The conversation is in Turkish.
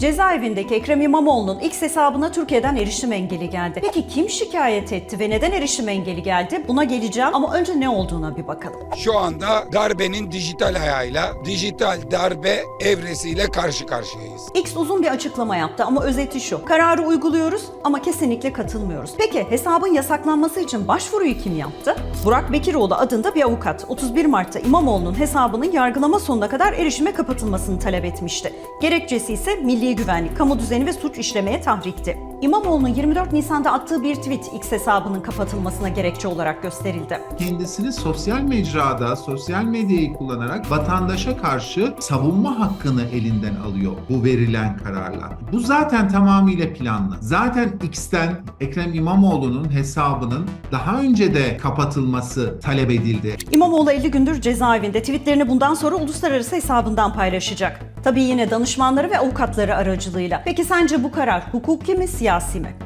Cezaevindeki Ekrem İmamoğlu'nun X hesabına Türkiye'den erişim engeli geldi. Peki kim şikayet etti ve neden erişim engeli geldi? Buna geleceğim ama önce ne olduğuna bir bakalım. Şu anda darbenin dijital ayağıyla, dijital darbe evresiyle karşı karşıyayız. X uzun bir açıklama yaptı ama özeti şu. Kararı uyguluyoruz ama kesinlikle katılmıyoruz. Peki hesabın yasaklanması için başvuruyu kim yaptı? Burak Bekiroğlu adında bir avukat 31 Mart'ta İmamoğlu'nun hesabının yargılama sonuna kadar erişime kapatılmasını talep etmişti. Gerekçesi ise milli güvenlik, kamu düzeni ve suç işlemeye tahrikti. İmamoğlu'nun 24 Nisan'da attığı bir tweet X hesabının kapatılmasına gerekçe olarak gösterildi. kendisini sosyal mecrada, sosyal medyayı kullanarak vatandaşa karşı savunma hakkını elinden alıyor bu verilen kararla. Bu zaten tamamıyla planlı. Zaten X'ten Ekrem İmamoğlu'nun hesabının daha önce de kapatılması talep edildi. İmamoğlu 50 gündür cezaevinde tweetlerini bundan sonra uluslararası hesabından paylaşacak. Tabii yine danışmanları ve avukatları aracılığıyla. Peki sence bu karar hukuki mi, siyasi mi?